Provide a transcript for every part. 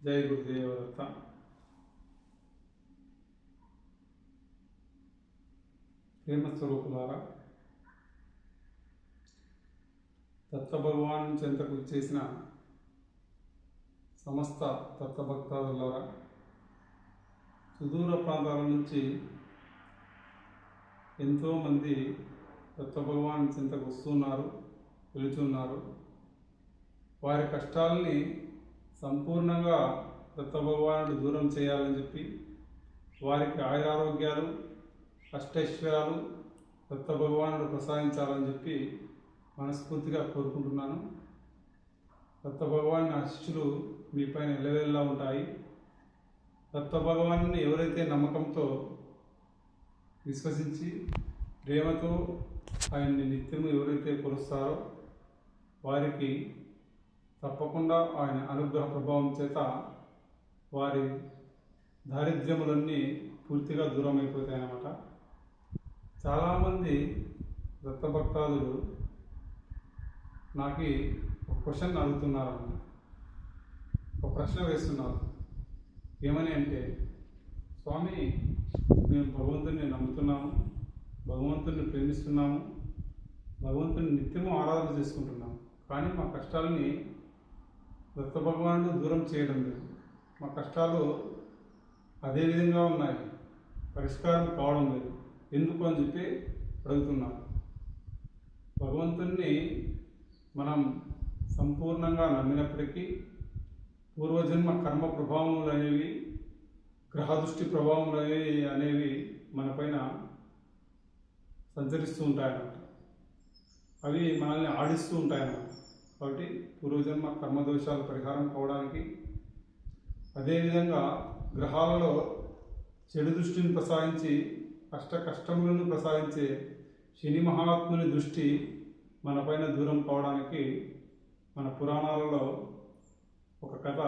జై గురుదేవదత్త ప్రేమ స్వరూపులారా భగవాన్ చెంతకు చేసిన సమస్త దత్తభక్తాదులారా సుదూర ప్రాంతాల నుంచి ఎంతోమంది దత్తభగవాన్ చింతకు వస్తున్నారు వెళుతున్నారు వారి కష్టాలని సంపూర్ణంగా దత్త భగవానుడు దూరం చేయాలని చెప్పి వారికి ఆయురారోగ్యాలు అష్టైశ్వర్యాలు దత్త భగవానుడు ప్రసాదించాలని చెప్పి మనస్ఫూర్తిగా కోరుకుంటున్నాను. దత్త భగవాన్ శిష్యులు మీపైన ఉంటాయి. దత్త భగవాన్ని ఎవరైతే నమ్మకంతో విశ్వసించి ప్రేమతో ఆయన్ని నిత్యము ఎవరైతే కొలుస్తారో వారికి తప్పకుండా ఆయన అనుగ్రహ ప్రభావం చేత వారి దారిద్ర్యములన్నీ పూర్తిగా దూరం అయిపోతాయన్నమాట చాలామంది దత్తభక్తాదులు నాకు ఒక క్వశ్చన్ అడుగుతున్నారన్న ఒక ప్రశ్న వేస్తున్నారు. ఏమని అంటే స్వామి మేము భగవంతుని నమ్ముతున్నాము భగవంతుని ప్రేమిస్తున్నాము భగవంతుని నిత్యము ఆరాధన చేసుకుంటున్నాము. కానీ మా కష్టాలని దత్త భగవానుడు దూరం చేయడం లేదు. మా కష్టాలు అదే విధంగా ఉన్నాయి. పరిష్కారం కావడం లేదు. ఎందుకు అని చెప్పి అడుగుతున్నాను. భగవంతుణ్ణి మనం సంపూర్ణంగా నమ్మినప్పటికీ పూర్వజన్మ కర్మ ప్రభావములు అనేవి గ్రహదృష్టి ప్రభావములు అనేవి అనేవి మనపైన సంచరిస్తూ ఉంటాయన్నమాట. అవి మనల్ని ఆడిస్తూ ఉంటాయన్నమాట. కాబట్టి పూర్వజన్మ కర్మదోషాలు పరిహారం కావడానికి అదేవిధంగా గ్రహాలలో చెడు దృష్టిని ప్రసాదించి కష్ట కష్టములను ప్రసాదించే శని మహాత్ముని దృష్టి మనపైన దూరం కావడానికి మన పురాణాలలో ఒక కథ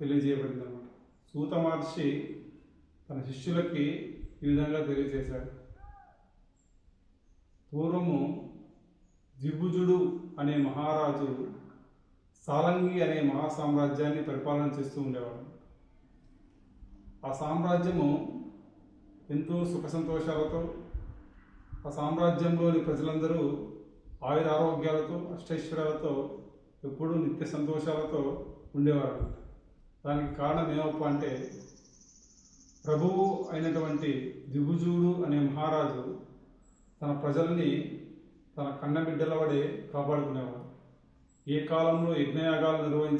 తెలియజేయబడింది అనమాట సూత మహర్షి తన శిష్యులకి ఈ విధంగా తెలియజేశాడు. పూర్వము ద్విభుజుడు అనే మహారాజు సాలంగి అనే మహా సామ్రాజ్యాన్ని పరిపాలన చేస్తూ ఉండేవాడు. ఆ సామ్రాజ్యము ఎంతో సుఖ సంతోషాలతో ఆ సామ్రాజ్యంలోని ప్రజలందరూ ఆయుర ఆరోగ్యాలతో అష్టైశ్వర్యాలతో ఎప్పుడూ నిత్య సంతోషాలతో ఉండేవారు. దానికి కారణం ఏమప్ప అంటే ప్రభువు అయినటువంటి దిగుజూడు అనే మహారాజు తన ప్రజల్ని తన కన్నబిడ్డల వడే కాపాడుకునేవాడు. ఏ కాలంలో యజ్ఞయాగాలు నిర్వహించి